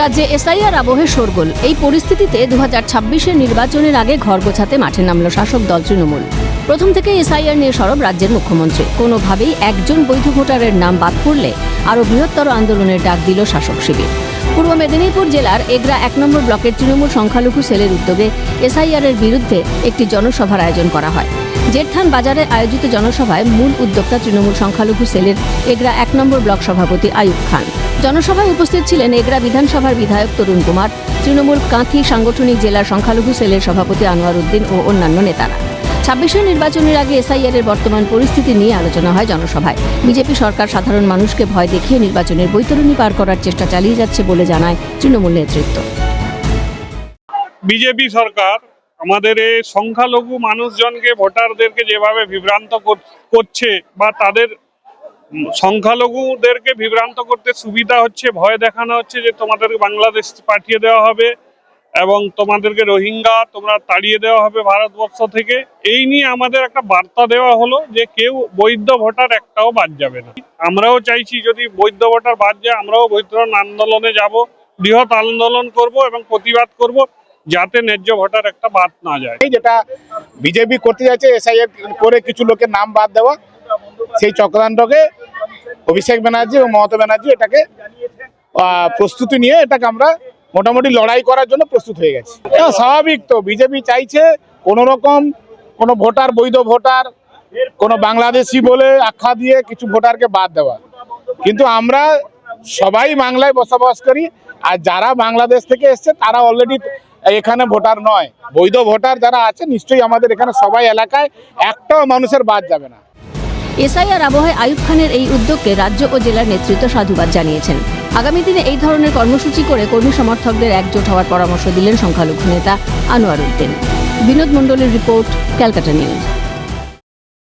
রাজ্যে এসআইআর আবহে শোরগোল। এই পরিস্থিতিতে দু হাজার নির্বাচনের আগে ঘর গোছাতে মাঠে নামল শাসক দল তৃণমূল। প্রথম থেকে এসআইআর নিয়ে সরব রাজ্যের মুখ্যমন্ত্রী। কোনোভাবেই একজন বৈধ ভোটারের নাম বাদ পড়লে আরও বৃহত্তর আন্দোলনের ডাক দিল শাসক শিবির। পূর্ব মেদিনীপুর জেলার এগরা এক নম্বর ব্লকের তৃণমূল সংখ্যালঘু সেলের উদ্যোগে এসআইআর এর বিরুদ্ধে একটি জনসভার আয়োজন করা হয়। জেঠথান বাজারে আয়োজিত জনসভায় মূল উদ্যোক্তা তৃণমূল সংখ্যালঘু সেলের এগরা এক নম্বর ব্লক সভাপতি আয়ুব খান। জনসভায় উপস্থিত ছিলেন এগরা বিধানসভার বিধায়ক তরুণ কুমার, তৃণমূল কাঁথি সাংগঠনিক জেলার সংখ্যালঘু সেলের সভাপতি আনোয়ার উদ্দিন ও অন্যান্য নেতারা। ছাব্বিশে নির্বাচনের আগে এসআইআর এর বর্তমান পরিস্থিতি নিয়ে আলোচনা হয় জনসভায়। বিজেপি সরকার সাধারণ মানুষকে ভয় দেখিয়ে নির্বাচনের বৈতরণী পার করার চেষ্টা চালিয়ে যাচ্ছে বলে জানায় তৃণমূল নেতৃত্ব। বিজেপি সরকার আমাদের এই সংখ্যালঘু মানুষজনকে ভোটারদেরকে যেভাবে বিভ্রান্ত করছে বা তাদের সংখ্যালঘুদেরকে বিভ্রান্ত করতে সুবিধা হচ্ছে, ভয় দেখানো হচ্ছে যে তোমাদের বাংলাদেশ পাঠিয়ে দেওয়া হবে এবং তোমাদেরকে রোহিঙ্গা তোমরা তাড়িয়ে দেওয়া হবে ভারতবর্ষ থেকে। এই নিয়ে আমাদের একটা বার্তা দেওয়া হলো যে কেউ বৈধ ভোটার একটাও বাদ যাবে না। আমরাও চাইছি যদি বৈধ ভোটার বাদ যায়, আমরাও বৈধরণ আন্দোলনে যাব, বৃহৎ আন্দোলন করব এবং প্রতিবাদ করব। যাতে ন্যায্য ভোটার একটা বাদ না যায়। যেটা বিজেপি করতে যাচ্ছে এসআইআর করে কিছু লোকের নাম বাদ দেওয়া, সেই চক্রান্তকে অভিষেক ব্যানার্জি এবং মমতা ব্যানার্জি এটাকে প্রস্তুতি নিয়ে এটাকে আমরা মোটামুটি লড়াই করার জন্য প্রস্তুত হয়ে গেছি। স্বাভাবিক তো, বিজেপি চাইছে কোন রকম কোনো ভোটার, বৈধ ভোটার, কোনো বাংলাদেশি বলে আখ্যা দিয়ে কিছু ভোটারকে বাদ দেওয়া। কিন্তু আমরা সবাই বাংলায় বসবাস করি, আর যারা বাংলাদেশ থেকে এসছে, তারা অলরেডি এখানে ভোটার নয়। বৈধ ভোটার যারা আছে, নিশ্চয়ই আমাদের এখানে সবাই এলাকায় একটাও মানুষের বাদ যাবে না। এসআইআর আবহায় আয়ুব খানের এই উদ্যোগকে রাজ্য ও জেলার নেতৃত্ব সাধুবাদ জানিয়েছেন। আগামী দিনে এই ধরনের কর্মসূচি করে কর্মী সমর্থকদের একজোট হওয়ার পরামর্শ দিলেন সংখ্যালঘু নেতা আনোয়ার উদ্দিন। বিনোদ মণ্ডলের রিপোর্ট, ক্যালকাটা নিউজ।